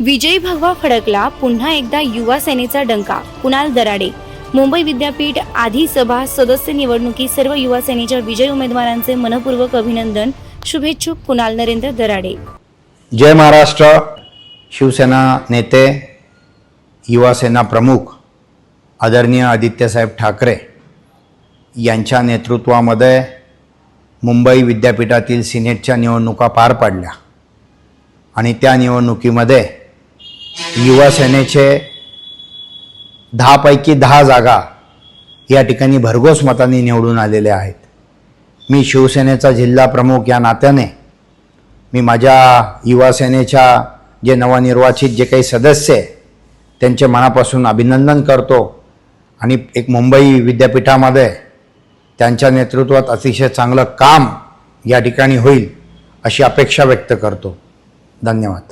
विजयी भगवा फडकला पुन्हा एकदा युवा सेनेचा डंका. कुणाल दराडे. मुंबई विद्यापीठ आधी सभा सदस्य निवडणुकी सर्व युवा सेनेच्या विजयी उमेदवारांचे मनपूर्वक अभिनंदन. शुभेच्छुक कुणाल नरेंद्र दराडे. जय महाराष्ट्र. शिवसेना नेते युवासेना प्रमुख आदरणीय आदित्यसाहेब ठाकरे यांच्या नेतृत्वामध्ये मुंबई विद्यापीठातील सिनेटच्या निवडणुका पार पाडल्या. आणि त्या निवडणुकीमध्ये युवा सेनेचे दहापैकी दहा जागा या ठिकाणी भरघोस मतांनी निवडून आलेल्या आहेत. मी शिवसेनेचा जिल्हा प्रमुख या नात्याने मी माझ्या युवा सेनेच्या जे नवनिर्वाचित जे काही सदस्य आहे त्यांचे मनापासून अभिनंदन करतो. आणि एक मुंबई विद्यापीठामध्ये त्यांच्या नेतृत्वात अतिशय चांगलं काम या ठिकाणी होईल अशी अपेक्षा व्यक्त करतो. धन्यवाद.